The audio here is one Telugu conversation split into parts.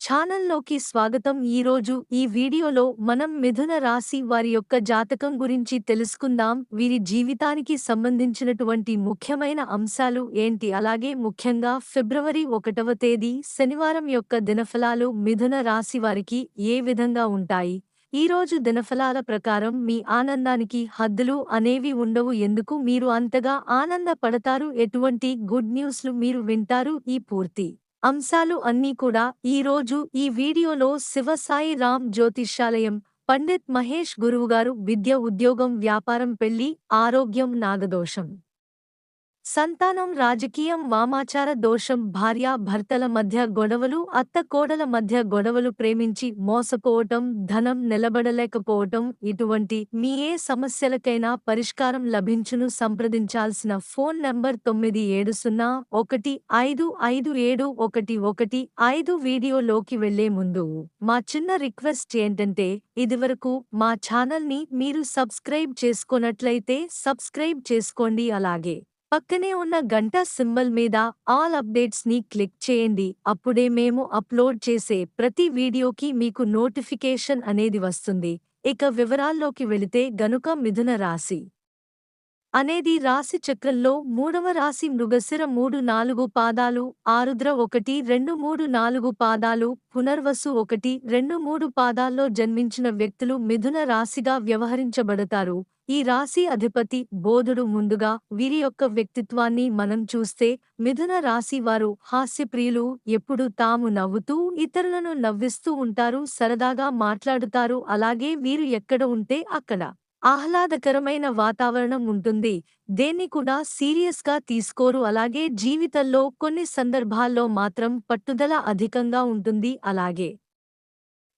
ఛానల్లోకి స్వాగతం. ఈరోజు ఈ వీడియోలో మనం మిథున రాశి వారి యొక్క జాతకం గురించి తెలుసుకుందాం. వీరి జీవితానికి సంబంధించినటువంటి ముఖ్యమైన అంశాలు ఏంటి? అలాగే ముఖ్యంగా ఫిబ్రవరి ఒకటవ తేదీ శనివారం యొక్క దినఫలాలు మిథున రాశి వారికి ఏ విధంగా ఉంటాయి? ఈ రోజు దినఫలాల ప్రకారం మీ ఆనందానికి హద్దులు అనేవి ఉండవు. ఎందుకు? మీరు అంతగా ఆనందపడతారు. ఎటువంటి గుడ్ న్యూస్లు మీరు వింటారు? ఈ పూర్తి అంశాలు అన్నీ కూడా ఈ రోజు ఈ వీడియోలో శివసాయి రామ్ జ్యోతిష్యాలయం పండిత్ మహేష్ గురువుగారు విద్య ఉద్యోగం వ్యాపారం పెళ్ళి ఆరోగ్యం నాగదోషం. సంతానం రాజకీయం వామాచార దోషం భార్య భర్తల మధ్య గొడవలు అత్త కోడల మధ్య గొడవలు ప్రేమించి మోసపోవటం ధనం నిలబడలేకపోవటం ఇటువంటి మీ ఏ సమస్యలకైనా పరిష్కారం లభించును సంప్రదించాల్సిన ఫోన్ నంబర్ తొమ్మిది ఏడు సున్నా ఒకటి ఐదు ఐదు ఏడు ఒకటి ఒకటి ఐదు వీడియోలోకి వెళ్ళే ముందు మా చిన్న రిక్వెస్ట్ ఏంటంటే ఇదివరకు మా ఛానల్ని మీరు సబ్స్క్రైబ్ చేసుకున్నట్లయితే సబ్స్క్రైబ్ చేసుకోండి అలాగే. పక్కనే ఉన్న గంట సింబల్ మీద ఆల్ అప్డేట్స్ని క్లిక్ చేయండి. అప్పుడే మేము అప్లోడ్ చేసే ప్రతి వీడియోకి మీకు నోటిఫికేషన్ అనేది వస్తుంది. ఇక వివరాల్లోకి వెళితే గనుక మిథున రాశి. అనేది రాశి చక్రంలో మూడవ రాశి మృగశిర మూడు నాలుగు పాదాలు ఆరుద్ర ఒకటి రెండు మూడు నాలుగు పాదాలు పునర్వసు ఒకటి రెండు మూడు పాదాల్లో జన్మించిన వ్యక్తులు మిథున రాశిగా వ్యవహరించబడతారు. ఈ రాశి అధిపతి బోధుడు ముందుగా వీరి యొక్క వ్యక్తిత్వాన్ని మనం చూస్తే మిథున రాశి వారు హాస్యప్రియులు ఎప్పుడు తాము నవ్వుతూ ఇతరులను నవ్విస్తూ ఉంటారు సరదాగా మాట్లాడుతారు అలాగే వీరు ఎక్కడ ఉంటే అక్కడ. ఆహ్లాదకరమైన వాతావరణం ఉంటుంది. దేన్ని కూడా సీరియస్గా తీసుకోరు. అలాగే జీవితంలో కొన్ని సందర్భాల్లో మాత్రం పట్టుదల అధికంగా ఉంటుంది. అలాగే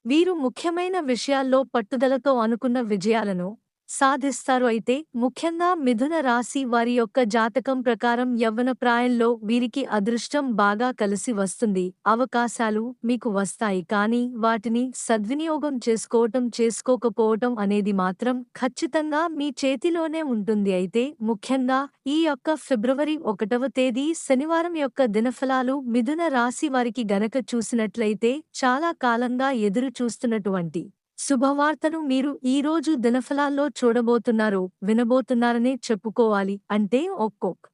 వీరు ముఖ్యమైన విషయాల్లో పట్టుదలతో అనుకున్న విజయాలను సాధిస్తారు. అయితే ముఖ్యంగా మిథున రాశి వారి యొక్క జాతకం ప్రకారం యవ్వన ప్రాయంలో వీరికి అదృష్టం బాగా కలిసి వస్తుంది. అవకాశాలు మీకు వస్తాయి. కానీ వాటిని సద్వినియోగం చేసుకోవటం చేసుకోకపోవటం అనేది మాత్రం ఖచ్చితంగా మీ చేతిలోనే ఉంటుంది. అయితే ముఖ్యంగా ఈ యొక్క ఫిబ్రవరి ఒకటవ తేదీ శనివారం యొక్క దినఫలాలు మిథున రాశి వారికి గనక చూసినట్లయితే చాలా కాలంగా ఎదురు చూస్తున్నటువంటి శుభవార్తను మీరు ఈ రోజు దినఫలాల్లో చూడబోతున్నారు వినబోతున్నారనే చెప్పుకోవాలి అంటే ఒక్కొక్క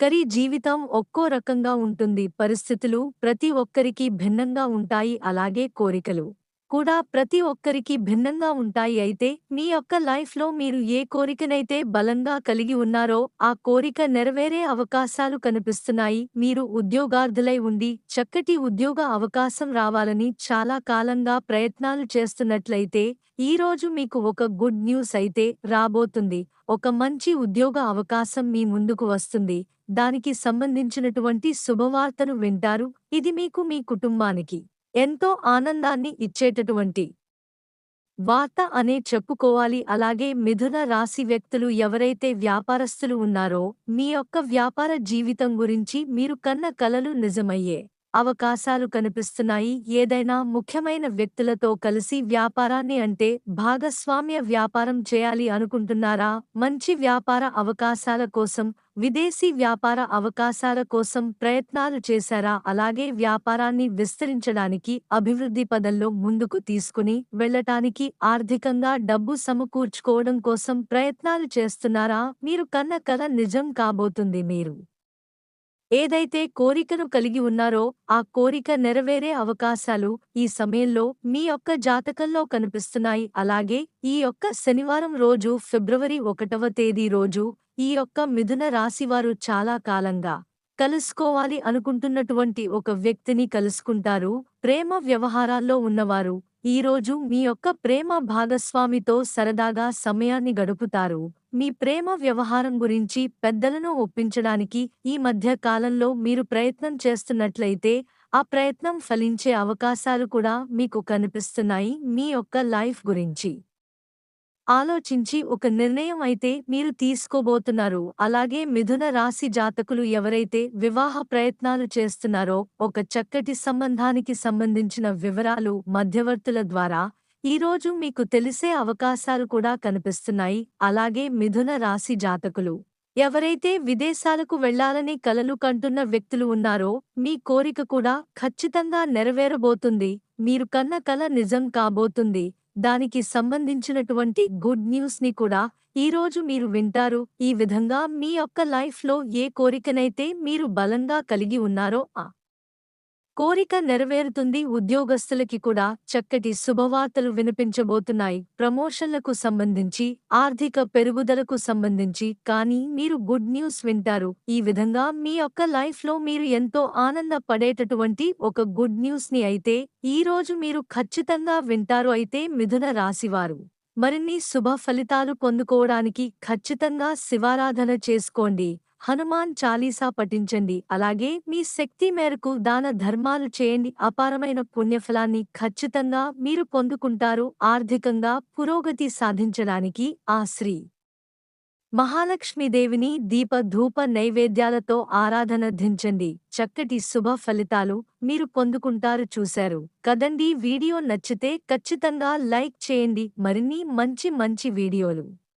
కరీ జీవితం ఒక్కో రకంగా ఉంటుంది పరిస్థితులు ప్రతి ఒక్కరికి భిన్నంగా ఉంటాయి అలాగే కోరికలు. కూడా ప్రతి ఒక్కరికి భిన్నంగా ఉంటాయి. అయితే మీ యొక్క లైఫ్లో మీరు ఏ కోరికనైతే బలంగా కలిగి ఉన్నారో ఆ కోరిక నెరవేరే అవకాశాలు కనిపిస్తున్నాయి. మీరు ఉద్యోగార్థులై ఉండి చక్కటి ఉద్యోగ అవకాశం రావాలని చాలా కాలంగా ప్రయత్నాలు చేస్తున్నట్లయితే ఈ రోజు మీకు ఒక గుడ్ న్యూస్ అయితే రాబోతుంది. ఒక మంచి ఉద్యోగ అవకాశం మీ ముందుకు వస్తుంది. దానికి సంబంధించినటువంటి శుభవార్తను వింటారు. ఇది మీకు మీ కుటుంబానికి. ఎంతో ఆనందాన్ని ఇచ్చేటటువంటి వార్త అనే చెప్పుకోవాలి. అలాగే మిథున రాశి వ్యక్తులు ఎవరైతే వ్యాపారస్తులు ఉన్నారో మీ యొక్క వ్యాపార జీవితం గురించి మీరు కన్న కలలు నిజమయ్యే అవకాశాలు కనిపిస్తున్నాయి. ఏదైనా ముఖ్యమైన వ్యక్తులతో కలిసి వ్యాపారాన్ని అంటే భాగస్వామ్య వ్యాపారం చేయాలి అనుకుంటున్నారా? మంచి వ్యాపార అవకాశాల కోసం విదేశీ వ్యాపార అవకాశాల కోసం ప్రయత్నాలు చేశారా? అలాగే వ్యాపారాన్ని విస్తరించడానికి అభివృద్ధి పదంలో ముందుకు తీసుకుని వెళ్ళటానికి ఆర్థికంగా డబ్బు సమకూర్చుకోవడం కోసం ప్రయత్నాలు చేస్తున్నారా? మీరు కన్న కల నిజం కాబోతుంది మీరు. ఏదైతే కోరికను కలిగి ఉన్నారో ఆ కోరిక నెరవేరే అవకాశాలు ఈ సమయంలో మీ యొక్క జాతకంలో కనిపిస్తున్నాయి. అలాగే ఈ యొక్క శనివారం రోజు ఫిబ్రవరి ఒకటవ తేదీ రోజు ఈ యొక్క మిథున రాశివారు చాలా కాలంగా కలుసుకోవాలి అనుకుంటున్నటువంటి ఒక వ్యక్తిని కలుసుకుంటారు. ప్రేమ వ్యవహారాల్లో ఉన్నవారు ఈరోజు మీ యొక్క ప్రేమ భాగస్వామితో సరదాగా సమయాన్ని గడుపుతారు. మీ ప్రేమ వ్యవహారం గురించి పెద్దలను ఒప్పించడానికి ఈ మధ్య కాలంలో మీరు ప్రయత్నం చేస్తున్నట్లయితే ఆ ప్రయత్నం ఫలించే అవకాశాలు కూడా మీకు కనిపిస్తున్నాయి మీ యొక్క లైఫ్ గురించి. ఆలోచించి ఒక నిర్ణయం అయితే మీరు తీసుకోబోతున్నారు. అలాగే మిథున రాశి జాతకులు ఎవరైతే వివాహ ప్రయత్నాలు చేస్తున్నారో ఒక చక్కటి సంబంధానికి సంబంధించిన వివరాలు మధ్యవర్తుల ద్వారా ఈరోజు మీకు తెలిసే అవకాశాలు కూడా కనిపిస్తున్నాయి. అలాగే మిథున రాశి జాతకులు. ఎవరైతే విదేశాలకు వెళ్ళాలని కలలు కంటున్న వ్యక్తులు ఉన్నారో మీ కోరిక కూడా ఖచ్చితంగా నెరవేరబోతుంది. మీరు కన్న కల నిజం కాబోతుంది. దానికి సంబంధించినటువంటి గుడ్ న్యూస్ని కూడా ఈరోజు మీరు వింటారు. ఈ విధంగా మీ యొక్క లైఫ్లో ఏ కోరికనైతే మీరు బలంగా కలిగి ఉన్నారో ఆ కోరిక నెరవేరుతుంది. ఉద్యోగస్తులకి కూడా చక్కటి శుభవార్తలు వినిపించబోతున్నాయి. ప్రమోషన్లకు సంబంధించి ఆర్థిక పెరుగుదలకు సంబంధించి కానీ మీరు గుడ్ న్యూస్ వింటారు. ఈ విధంగా మీ యొక్క లైఫ్లో మీరు ఎంతో ఆనంద పడేటటువంటి ఒక గుడ్ న్యూస్ని అయితే ఈ రోజు మీరు ఖచ్చితంగా వింటారు. అయితే మిథున రాశివారు. మరిన్ని శుభ ఫలితాలు పొందుకోవడానికి ఖచ్చితంగా శివారాధన చేసుకోండి. హనుమాన్ చాలీసా పఠించండి. అలాగే మీ శక్తి మేరకు దాన ధర్మాలు చేయండి. అపారమైన పుణ్యఫలాన్ని ఖచ్చితంగా మీరు పొందుకుంటారు. ఆర్థికంగా పురోగతి సాధించడానికి ఆ శ్రీ మహాలక్ష్మీదేవిని దీప ధూప నైవేద్యాలతో ఆరాధన దించండి చక్కటి శుభ ఫలితాలు మీరు పొందుకుంటారు చూశారు కదండి. వీడియో నచ్చితే ఖచ్చితంగా లైక్ చేయండి. మరిన్ని మంచి మంచి వీడియోలు.